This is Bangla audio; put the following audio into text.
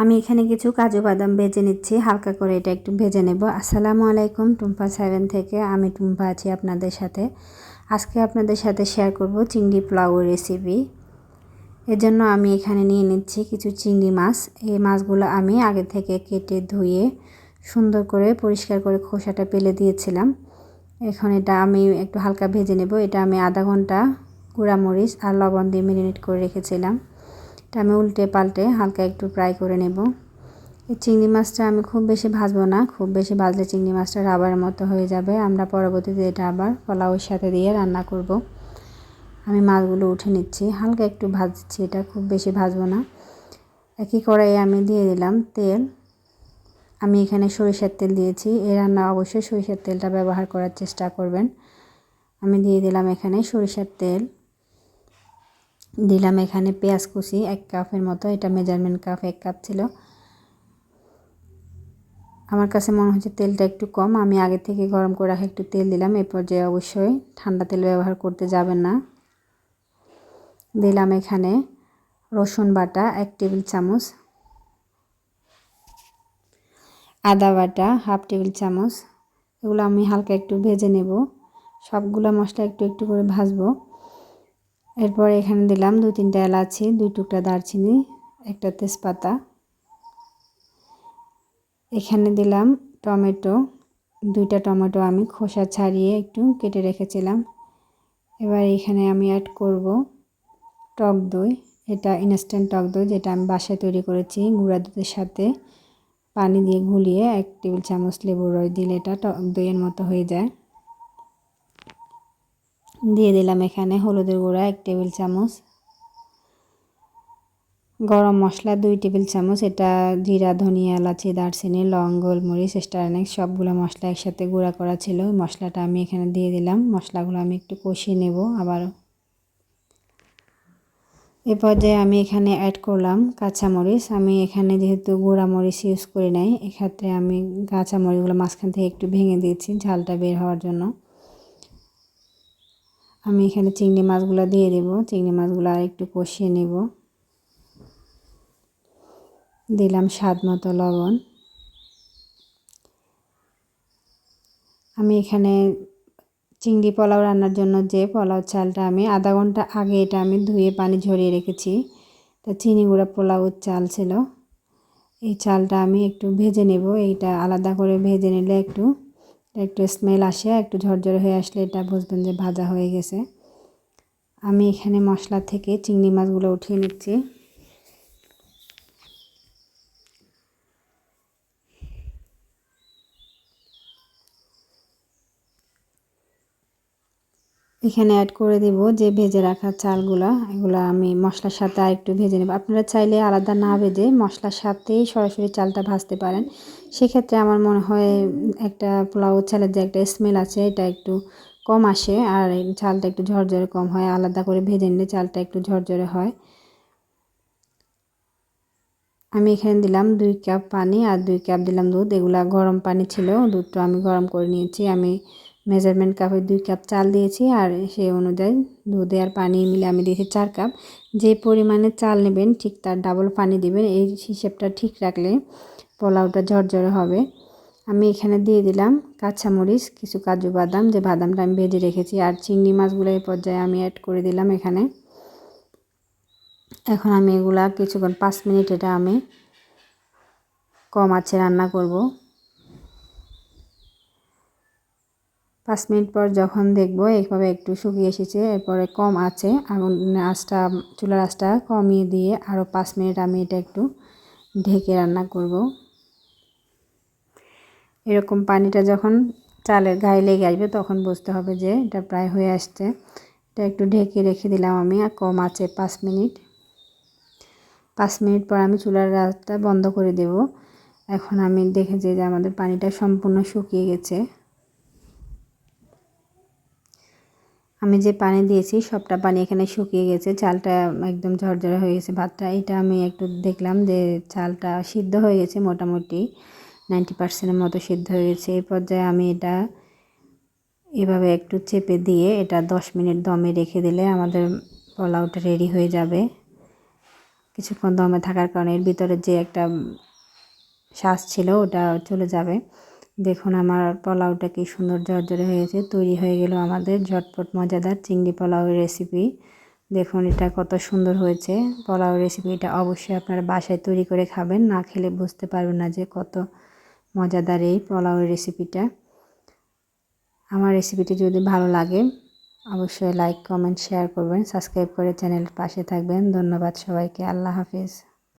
আমি এখানে কিছু কাজু বাদাম ভেজে নিচ্ছি, হালকা করে এটা একটু ভেজে নেব। আসসালামু আলাইকুম, টুম্পা সেভেন থেকে আমি টুম্পা আছি আপনাদের সাথে। আজকে আপনাদের সাথে শেয়ার করব চিংড়ি পোলাওয়ের রেসিপি এর জন্য আমি এখানে নিয়ে নিচ্ছি কিছু চিংড়ি মাছ। এই মাছগুলো আমি আগে থেকে কেটে ধুয়ে, সুন্দর করে পরিষ্কার করে খোসাটা পেলে দিয়েছিলাম। এখন এটা আমি একটু হালকা ভেজে নেব। এটা আমি আধা ঘণ্টা গুঁড়ামরিচ আর লবণ দিয়ে মেরিনেট করে রেখেছিলাম। আমি উল্টে পাল্টে হালকা একটু ফ্রাই করে নেব। এই চিংড়ি মাছটা আমি খুব বেশি ভাজবো না, খুব বেশি ভাজলে চিংড়ি মাছটা রাবার মতো হয়ে যাবে। আমরা পরবর্তীতে এটা আবার পোলাওয়ের সাথে দিয়ে রান্না করব। আমি মাছগুলো উঠে নিচ্ছি, হালকা একটু ভাজছি, এটা খুব বেশি ভাজবো না। একই কড়াইয়ে আমি দিয়ে দিলাম তেল। আমি এখানে সরিষার তেল দিয়েছি এ রান্না অবশ্যই সরিষার তেলটা ব্যবহার করার চেষ্টা করবেন। আমি দিয়ে দিলাম এখানে সরিষার তেল। দিলাম এখানে পেঁয়াজ কুচি এক কাপের মতো, এটা মেজারমেন্ট কাপ, এক কাপ ছিল। আমার কাছে মনে হচ্ছে তেলটা একটু কম, আমি আগে থেকে গরম করে রাখা একটু তেল দিলাম, এ পর্যায়ে অবশ্যই ঠান্ডা তেল ব্যবহার করতে যাবেন না। দিলাম এখানে রসুন বাটা এক টেবিল চামচ, আদা বাটা হাফ টেবিল চামচ, এগুলো আমি হালকা একটু ভেজে নেব। সবগুলো মশলা একটু একটু করে ভাজবো। এরপর এখানে দিলাম দু তিনটা এলাচি, দুই টুকরা দারচিনি, একটা তেজপাতা। এখানে দিলাম টমেটো, দুইটা টমেটো আমি খোসা ছাড়িয়ে একটু কেটে রেখেছিলাম। এবার এখানে আমি অ্যাড করব টক দই। এটা ইনস্ট্যান্ট টক দই যেটা আমি বাসায় তৈরি করেছি গুঁড়া দুধের সাথে। পানি দিয়ে গুলিয়ে এক টেবিল চামচ লেবুর রস দিলে এটা টক দইয়ের মতো হয়ে যায়। দিয়ে দিলাম এখানে হলুদের গুঁড়া এক টেবিল চামচ। গরম মশলা দুই টেবিল চামচ, এটা জিরা, ধনিয়া, এলাচি, দারচিনি, লং, গোলমরিচ, স্টারনেক, সবগুলো মশলা একসাথে গুঁড়া করা ছিল। মশলাটা আমি এখানে দিয়ে দিলাম। মশলাগুলো আমি একটু কষিয়ে নেব আবারও। এ পর্যায়ে আমি এখানে অ্যাড করলাম কাঁচামরিচ। আমি এখানে যেহেতু গুঁড়া মরিচ ইউজ করি নাই, এক্ষেত্রে আমি কাঁচামরিচগুলো মাঝখান থেকে একটু ভেঙে দিয়েছি ঝালটা বের হওয়ার জন্য। আমি এখানে চিংড়ি মাছগুলো দিয়ে দেব। চিংড়ি মাছগুলো আর একটু কষিয়ে নেব। দিলাম স্বাদ মতো লবণ। আমি এখানে চিংড়ি পোলাও রান্নার জন্য যে পোলাও চালটা আমি আধা ঘণ্টা আগে এটা আমি ধুয়ে পানি ঝরিয়ে রেখেছি। তা চিনি গুঁড়া পোলাওর চাল ছিল। এই চালটা আমি একটু ভেজে নেব। এইটা আলাদা করে ভেজে নিলে একটু একটু স্মেল আসে, একটু ঝরঝরে হয়ে আসলে এটা বুঝবেন যে ভাজা হয়ে গেছে। আমি এখানে মশলা থেকে চিংড়ি মাছগুলো উঠিয়ে নিচ্ছি। এখানে অ্যাড করে দেব যে ভেজে রাখা চালগুলো, এগুলো আমি মশলার সাথে আর একটু ভেজে নেব। আপনারা চাইলে আলাদা না ভেজে মশলার সাথেই সরাসরি চালটা ভাজতে পারেন। সেক্ষেত্রে আমার মনে হয় একটা পোলাও চালের যে একটা স্মেল আছে, এটা একটু কম আসে আর চালটা একটু ঝরঝরে কম হয়। আলাদা করে ভেজে নিলে চালটা একটু ঝরঝরে হয়। আমি এখানে দিলাম দুই কাপ পানি আর দুই কাপ দিলাম দুধ। এগুলা গরম পানি ছিল, দুধটা আমি গরম করে নিয়েছি। আমি মেজারমেন্ট কাপে দুই কাপ চাল দিয়েছি আর সেই অনুযায়ী দুধে আর পানি মিলে আমি দিয়েছি চার কাপ। যে পরিমাণে চাল নেবেন ঠিক তার ডাবল পানি দিবেন। এই হিসেবটা ঠিক রাখলে পোলাওটা ঝরঝরে হবে। আমি এখানে দিয়ে দিলাম কাঁচামরিচ, কিছু কাজু বাদাম, যে বাদামটা আমি ভেজে রেখেছি, আর চিংড়ি মাছগুলো এই পর্যায়ে আমি অ্যাড করে দিলাম এখানে। এখন আমি এগুলা কিছুক্ষণ পাঁচ মিনিট এটা আমি কম আছে রান্না করব। পাঁচ মিনিট পর যখন দেখব, এইভাবে একটু শুকিয়ে এসেছে, এরপরে কম আছে। আগুন, আঁচটা, চুলার আঁচটা কমিয়ে দিয়ে আরও পাঁচ মিনিট আমি এটা একটু ঢেকে রান্না করব। এরকম পানিটা যখন চালের গায়ে লেগে আসবে, তখন বুঝতে হবে যে এটা প্রায় হয়ে আসছে। এটা একটু ঢেকে রেখে দিলাম আমি, আর কম আছে পাঁচ মিনিট। পাঁচ মিনিট পর আমি চুলার রাস্তা বন্ধ করে দেব। এখন আমি দেখেছি যে আমাদের পানিটা সম্পূর্ণ শুকিয়ে গেছে। আমি যে পানি দিয়েছি, সবটা পানি এখানে শুকিয়ে গেছে। চালটা একদম ঝরঝরে হয়ে গেছে ভাতটা। এটা আমি একটু দেখলাম যে চালটা সিদ্ধ হয়ে গেছে মোটামুটি। নাইনটি পার্সেন্টের মতো সিদ্ধ হয়ে গেছে। এই পর্যায়ে আমি এটা এভাবে একটু চেপে দিয়ে এটা দশ মিনিট দমে রেখে দিলে আমাদের পোলাওটা রেডি হয়ে যাবে। কিছুক্ষণ দমে থাকার কারণে এর ভিতরে যে একটা শ্বাস ছিল, ওটা চলে যাবে। দেখুন আমার পোলাওটা কি সুন্দর জর্জরে হয়েছে, তৈরি হয়ে গেল আমাদের ঝটপট মজাদার চিংড়ি পোলাওয়ের রেসিপি দেখুন এটা কত সুন্দর হয়েছে, পোলাও রেসিপিটা অবশ্যই আপনারা বাসায় তৈরি করে খাবেন, না খেলে বুঝতে পারবেন না যে কত মজাদার এই পোলাওয়ের রেসিপিটা আমার রেসিপিটি যদি ভালো লাগে, অবশ্যই লাইক কমেন্ট শেয়ার করবেন সাবস্ক্রাইব করে চ্যানেলের পাশে থাকবেন। ধন্যবাদ সবাইকে, আল্লাহ হাফিজ।